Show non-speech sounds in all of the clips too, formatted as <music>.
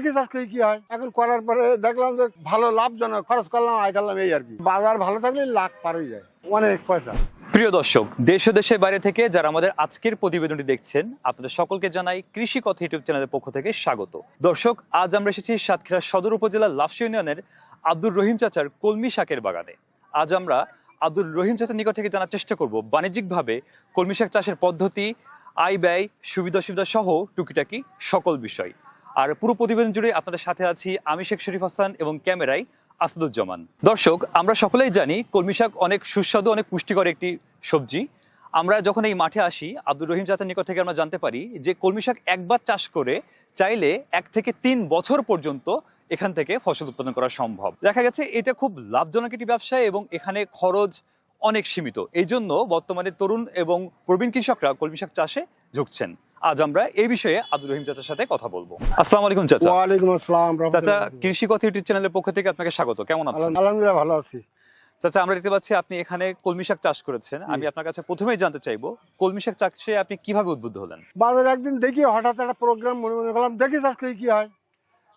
দেখি চাষ করি কি হয়? এখন করার পরে দেখলাম যে ভালো লাভজনক খরচ করলাম, আয় করলাম, এই আর কি। বাজার ভালো থাকলে লাখ পার হয়ে যায়, অনেক পয়সা। প্রিয় দর্শক, দেশ দেশের বাইরে থেকে যারা আমাদের আজকের প্রতিবেদনটি দেখছেন, আপনাদের সকলকে জানাই কৃষি কথা ইউটিউব চ্যানেলের পক্ষ থেকে স্বাগত। দর্শক, আজ আমরা এসেছি সাতক্ষীরা সদর উপজেলার লাফসি ইউনিয়নের আব্দুর রহিম চাচার কলমি শাকের বাগানে। আজ আমরা আব্দুর রহিম চাচার নিকট থেকে জানার চেষ্টা করব বাণিজ্যিকভাবে কলমি শাক চাষের পদ্ধতি, আয় ব্যয় সুবিধা সুবিধা সহ টুকিটাকি সকল বিষয়। আর পুরো প্রতিবেদন জুড়ে আপনাদের সাথে আছি আমি শেখ শরীফ হাসান এবং ক্যামেরায় আসাদুজ্জামান। দর্শক, আমরা সকলেই জানি কলমি শাক অনেক সুস্বাদু, অনেক পুষ্টিকর একটি সবজি। আমরা যখন এই মাঠে আসি, আব্দুর রহিম চাচার নিকট থেকে আমরা জানতে পারি যে কলমি শাক একবার চাষ করে চাইলে এক থেকে তিন বছর পর্যন্ত এখান থেকে ফসল উৎপাদন করা সম্ভব। দেখা গেছে এটা খুব লাভজনক একটি ব্যবসা এবং এখানে খরচ অনেক সীমিত। এই জন্য বর্তমানে তরুণ এবং প্রবীণ কৃষকরা কলমি শাক চাষে ঝুঁকছেন। আজ আমরা এই বিষয়ে আব্দুর রহিম চাচার সাথে কথা বলব। আসসালামু আলাইকুম চাচা। ওয়ালাইকুম আসসালাম চাচা কৃষি কথা ইউটিউব চ্যানেলের পক্ষ থেকে আপনাকে স্বাগত। কেমন আছেন? আলহামদুলিল্লাহ ভালো আছি। চাচা আমরা দেখতে পাচ্ছি আপনি এখানে কলমি শাক চাষ করেছেন। আমি আপনার কাছে প্রথমেই জানতে চাইব কলমি শাক চাষে আপনি কীভাবে উদ্বুদ্ধ হলেন? বাজারে একদিন দেখি হঠাৎ একটা প্রোগ্রাম মনে মনে করলাম দেখি চাষ করি কি হয়।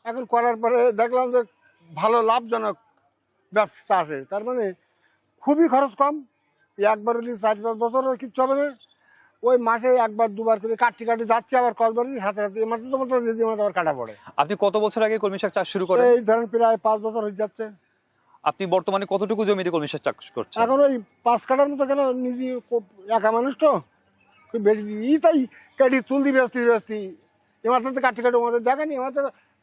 এখন করার পরে দেখলাম যে ভালো লাভজনক ব্যবসা চাষে তার মানে খুবই খরচ কম। একবার চার পাঁচ বছর কিচ্ছু হবে না। ওই মাসে একবার দুবার করে কাটি কাটি যাচ্ছে আবার কলবার হাতে হাতে মাসে তো মতো যে মাসে আবার কাটা পড়ে। আপনি কত বছর আগে কলমি শাক চাষ শুরু করেন? এই ধরেন প্রায় পাঁচ বছর হয়ে যাচ্ছে। আপনি বর্তমানে কতটুকু জমিতে কলমি শাক চাষ করছেন? এখন ওই পাঁচ কাটার মতো কেন নিজে একা মানুষ তো বেশি ই তাই কাটি চুল দিয়ে ব্যস্তি। ব্যস্তি এমার তো কাটি কাটি ওমাদের দেখেনি এমার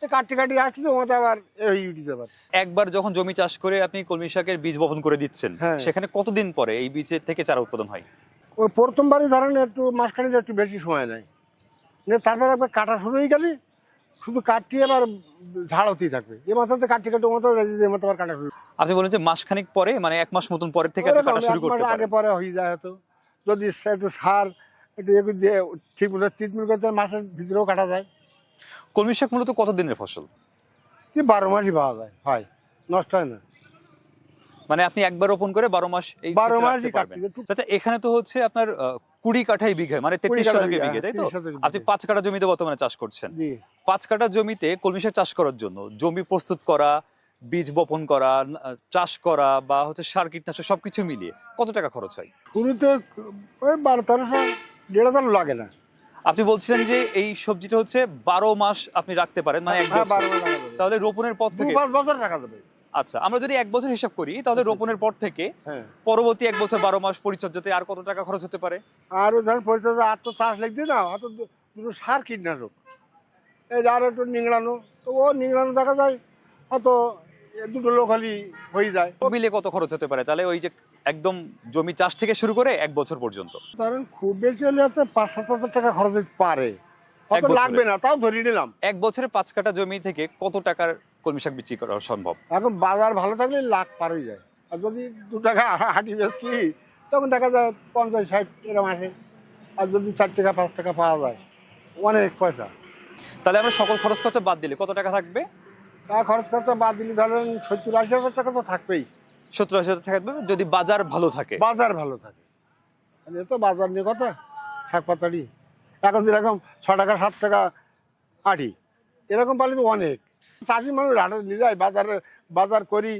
তো কাটি কাটি আসছে ওমাতে আবার এই উঠিতে পারে একবার যখন জমি চাষ করে আপনি কলমি শাকের বীজ বপন করে দিচ্ছেন হ্যাঁ। সেখানে কতদিন পরে এই বীজের থেকে চারা উৎপাদন হয়? ওই প্রথমবারই ধরেন একটু মাঝখানে একটু বেশি সময় নেয়। নে তারপর একবার কাটা শুরু হয়ে গেলে শুধু কাটটি এবার ঝাড় হতেই থাকবে। এ মাথাতে কাটি কাটি ও মাথা এমাতে আবার কাটা শুরু। আপনি বলেন যে মাসখানিক পরে মানে এক মাস মতন পরে থেকে আপনি কাটা শুরু আগে পরে হয়ে যায় হয়তো। যদি একটু সার একটু দিয়ে ঠিক মতো ট্রিটমেন্ট করতে মাসের ভিতরেও কাটা যায়। কলমি শাক মূলত কত দিনের ফসল? কি বারো মাসই পাওয়া যায় হয়। নষ্ট হয় না। মানে আপনি একবার রোপণ করে বারো মাস এই বারো হবে। আচ্ছা এখানে তো হচ্ছে আপনার কুড়ি কাঠাই বিঘে মানে তেত্রিশ শতকে বিঘে তাই তো? আপনি পাঁচ কাঠা জমিতে বর্তমানে চাষ করছেন। পাঁচ কাঠা জমিতে কলমি শাক চাষ করার জন্য জমি প্রস্তুত করা বীজ বপন করা চাষ করা বা হচ্ছে সার কীটনাশক সবকিছু মিলিয়ে কত টাকা খরচ হয়? শুরুতে ওই বারো তেরোশো দেড় হাজার লাগে না। আপনি বলছিলেন যে এই সবজিটা হচ্ছে বারো মাস আপনি রাখতে পারেন মানে হ্যাঁ, মাস। তাহলে রোপণের পর থেকে পাঁচ বছর রাখা যাবে। আচ্ছা আমরা যদি এক বছর হিসাব করি তাহলে <laughs> রোপণের পর থেকে হ্যাঁ। পরবর্তী এক বছর বারো মাস পরিচর্যাতে আর কত টাকা খরচ হতে পারে? আর ওই ধরেন পরিচর্যা আর তো চাষ লিখছি না অত দুটো সার কীটনাশক এই আর একটু নিংড়ানো তো ও নিংড়ানো দেখা যায় অত দুটো লোক হলেই হয়ে যায়। মিলে কত খরচ হতে পারে? তাহলে ওই যে একদম জমি চাষ থেকে শুরু করে এক বছর পর্যন্ত। ধরেন খুব বেশি হলে হচ্ছে পাঁচ সাত হাজার টাকা খরচ হতে পারে। অত লাগবে না তাও ধরিয়ে নিলাম। এক বছরে পাঁচ কাঠা জমি থেকে কত টাকার কলমি শাক বিক্রি করা সম্ভব। এখন বাজার ভালো থাকলে লাখ পার হয়ে যায়। আর যদি দু টাকা <laughs> হাঁটি বেচছি তখন দেখা যায় পঞ্চাশ ষাট এরকম আসে। আর যদি চার টাকা পাঁচ টাকা পাওয়া যায় অনেক পয়সা। তাহলে আমরা সকল খরচ খরচা বাদ দিলে কত টাকা থাকবে? তা খরচ খরচা বাদ দিলে ধরেন সত্তর আশি হাজার টাকা তো থাকবেই। সত্তর আশি হাজার টাকা থাকবে যদি বাজার ভালো থাকে। বাজার ভালো থাকে। আর এ তো বাজার নিয়ে কথা শাক পাতাড়ি এখন যেরকম ছ টাকা সাত টাকা আটি এরকম পালি তো অনেক। চাষি মানুষ হাটে নিয়ে যায় বাজারে বাজার করি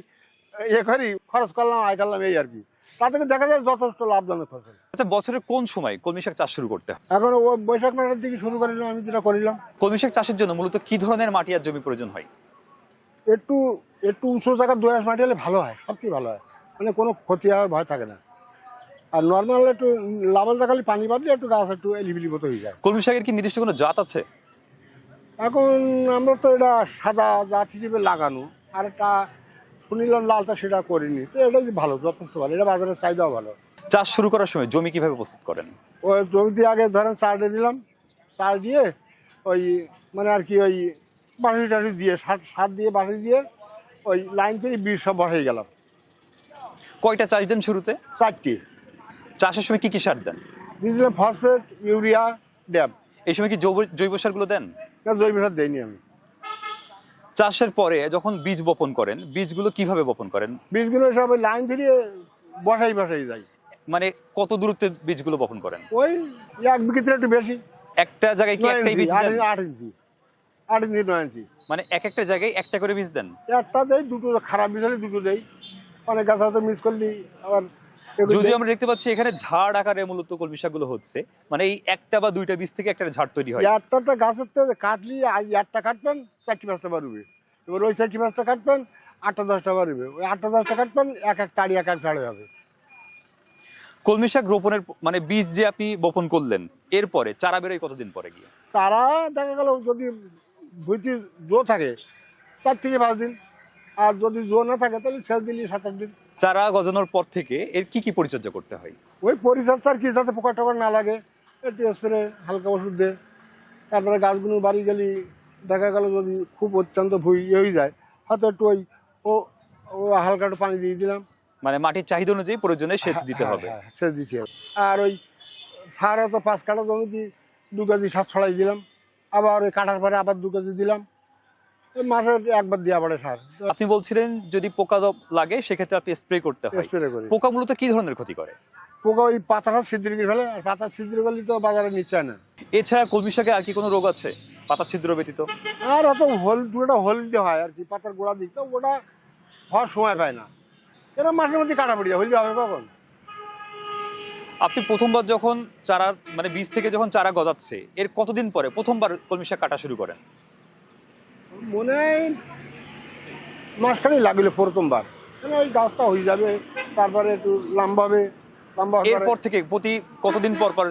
ইয়ে করি খরচ করলাম আয় করলাম এই আর কি। তা থেকে দেখা যায় যথেষ্ট লাভজনক ফসল। আচ্ছা বছরের কোন সময় কলমি শাক চাষ শুরু করতে হয়? এখন ও বৈশাখ মাসের দিকে শুরু করিলাম আমি যেটা করিলাম। কলমি শাক চাষের জন্য মূলত কি ধরনের মাটি আর জমি প্রয়োজন হয়? একটু একটু উঁচু জায়গার দোয়াশ মাটি হলে ভালো হয় সবচেয়ে ভালো হয়। মানে কোনো ক্ষতি হওয়ার ভয় থাকে না। আর নর্মাল একটু লাভল জায়গালে পানি বাদ দিয়ে একটু গাছ একটু এলিবিলি মতো হয়ে যায়। কলমি শাকের কি নির্দিষ্ট কোনো জাত আছে? এখন আমরা তো এটা সাদা জাত হিসেবে লাগানো আর একটা শুনিলাম লালটা সেটা করিনি। তো এটাই ভালো যথেষ্ট ভালো এটা বাজারের চাহিদাও ভালো। চাষ শুরু করার সময় জমি কীভাবে প্রস্তুত করেন? ওই জমিতে আগে ধরেন চার দিয়ে দিলাম চার দিয়ে ওই মানে আর কি ওই বাঁশি টাশি দিয়ে সার সার দিয়ে বাঁশি দিয়ে ওই লাইন করে বীজ সব বসাই গেলাম। কয়টা চাষ দেন শুরুতে? চারটি। চাষের সময় কি কি সার দেন? দিয়ে দিলাম ফসফেট ইউরিয়া ড্যাম। এই সময় কি জৈব জৈব সারগুলো দেন? না জৈব সার দেয়নি আমি। চাষের পরে যখন বীজ বপন করেন বীজগুলো কীভাবে বপন করেন? বীজগুলো সব ওই লাইন দিয়ে বসাই বসাই যায়। মানে কত দূরত্বে বীজগুলো বপন করেন? ওই এক বিঘিতে একটু বেশি। একটা জায়গায় কি একটাই বীজ দেন? আট ইঞ্চি আট ইঞ্চি নয় ইঞ্চি। মানে এক একটা জায়গায় একটা করে বীজ দেন? একটা দেয় দুটো খারাপ বীজ হলে দুটো দেয় অনেক গাছ হয়তো মিস করলি আবার এগুলো যদি আমরা দেখতে পাচ্ছি এখানে ঝাড় আকারে মূলত কলমি শাকগুলো হচ্ছে। মানে এই একটা বা দুইটা বীজ থেকে একটা ঝাড় তৈরি হয়। একটা গাছের থেকে কাটলি একটা কাটবেন চারটি পাঁচটা বাড়বে এবার ওই চারটি পাঁচটা কাটবেন আটটা দশটা বাড়বে ওই আটটা দশটা কাটবেন এক এক তাড়ি এক এক ছাড়ে হবে। কলমি শাক রোপণের মানে বীজ যে আপনি বপন করলেন এরপরে চারা বেরোয় কতদিন পরে গিয়ে? তারা দেখা গেল যদি বইটি জো থাকে চার থেকে পাঁচ দিন। আর যদি জো না থাকে তাহলে শেষ দিনই সাত আট দিন। চারা গজানোর পর থেকে এর কি কি পরিচর্যা করতে হয়? ওই পরিচর্যার কি যাতে পোকা টোকা না লাগে একটু স্প্রে হালকা ওষুধ দে। তারপরে গাছগুলো বাড়ি গেলি দেখা গেল যদি খুব অত্যন্ত ভুই হয়ে যায় হয়তো একটু ওই ও ও হালকা একটু পানি দিয়ে দিলাম। মানে মাটির চাহিদা অনুযায়ী প্রয়োজনে সেচ দিতে হ্যাঁ, হবে। হ্যাঁ, সেচ দিতে হবে। আর ওই সার হয়তো পাঁচ কাটা জমি দিয়ে দু কেজি সার ছড়াই দিলাম। আবার ওই কাটার পরে আবার দু কেজি দিলাম। মাসে একবার দেওয়া পড়ে সার আপনি বলছিলেন যদি পোকা লাগে সেক্ষেত্রে আপনি স্প্রে করতে হয়। স্প্রে করি। পোকা মূলত কি ধরনের ক্ষতি করে? পোকা ওই পাতাটা ছিদ্র করে ফেলে আর পাতা ছিদ্র করলে তো বাজারে নিচ্ছে না এছাড়া কলমি শাকে আর কি কোনো রোগ আছে? পাতা ছিদ্র ব্যতীত? আর অত হোল দুটা হোল দিতে হয় আর কি পাতার গোড়া দিক তো ওটা হওয়ার সময় পায় না। এরা মাসের মধ্যে কাটা পড়ে যায় হলদি হবে কখন? আপনি প্রথমবার যখন চারা মানে বীজ থেকে যখন চারা গজাচ্ছে এর কতদিন পরে প্রথমবার কলমি শাক কাটা শুরু করেন? মনে হয় মাসখানি লাগল প্রথমবার। ওই গাছটা হয়ে যাবে তারপরে একটু লম্বা হবে লম্বা এরপর থেকে প্রতি কতদিন পর পর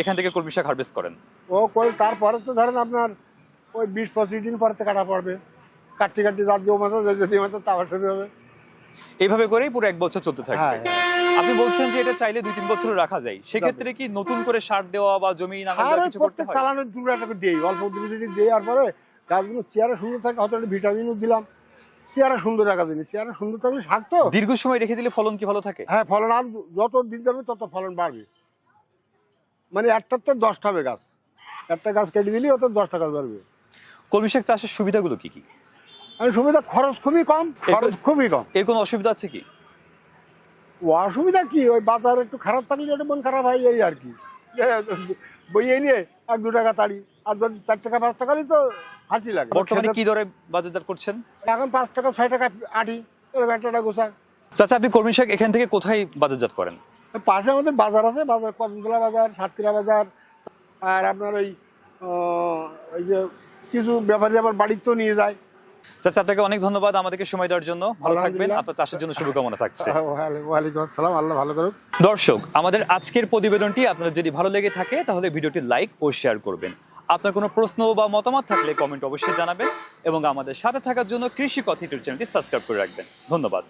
এখান থেকে কলমি শাক হারভেস্ট করেন? ও করে তারপরে তো ধরেন আপনার ওই বিশ পঁচিশ দিন পরে কাটা পড়বে। কাটতে কাটতে মাথা যদি মাথা শুরু হবে। এইভাবে করেই পুরো এক বছর চলতে থাকবে হ্যাঁ। আপনি বলছেন যে এটা চাইলে দুই তিন বছর রাখা যায়। সেক্ষেত্রে কি নতুন করে সার দেওয়া বা জমি কিছু করতে চালানোর একটা দিই অল্প দিই আর পরে গাছগুলো চেয়ারে সুন্দর থাকে হয়তো একটা ভিটামিনও দিলাম। চেয়ারা সুন্দর রাখা দিলে চেয়ারা সুন্দর থাকলে শাক তো। দীর্ঘ সময় রেখে দিলে ফলন কি ভালো থাকে? হ্যাঁ ফলন আর যত দিন যাবে তত ফলন বাড়বে। মানে একটাতে দশটা হবে গাছ। একটা গাছ কেটে দিলে ওতে দশটা গাছ বাড়বে। কলমি শাক চাষের সুবিধাগুলো কি কি? আমি সুবিধা খরচ খুবই কম খরচ খুবই কম। এর কোনো অসুবিধা আছে কি? অসুবিধা কি? ওই বাজার একটু খারাপ থাকলে একটু মন খারাপ হয় এই আর কি। বইয়ে নিয়ে এক দু টাকা তাড়ি। আর যদি চার টাকা পাঁচ টাকা তো হাসি লাগে। বর্তমানে কি দরে বাজারজাত করছেন? এখন পাঁচ টাকা ছয় টাকা আটি একটা গোছা। চাচা আপনি কলমি শাক এখান থেকে কোথায় বাজারজাত করেন? পাশে আমাদের বাজার আছে বাজার কদমতলা বাজার সাতক্ষীরা বাজার আর আপনার ওই ওই যে কিছু ব্যাপারী আবার বাড়িতেও নিয়ে যায়। চাচা আপনাকে অনেক ধন্যবাদ আমাদেরকে সময় দেওয়ার জন্য। ভালো থাকবেন। আপনার চাষের জন্য শুভকামনা থাকছে। ওয়ালাইকুম আসসালাম আল্লাহ ভালো করুক। দর্শক আমাদের আজকের প্রতিবেদনটি আপনাদের যদি ভালো লেগে থাকে তাহলে ভিডিওটি লাইক ও শেয়ার করবেন। আপনার কোনো প্রশ্ন বা মতামত থাকলে কমেন্ট অবশ্যই জানাবেন এবং আমাদের সাথে থাকার জন্য কৃষি কথা ইউটিউব চ্যানেলটি সাবস্ক্রাইব করে রাখবেন। ধন্যবাদ।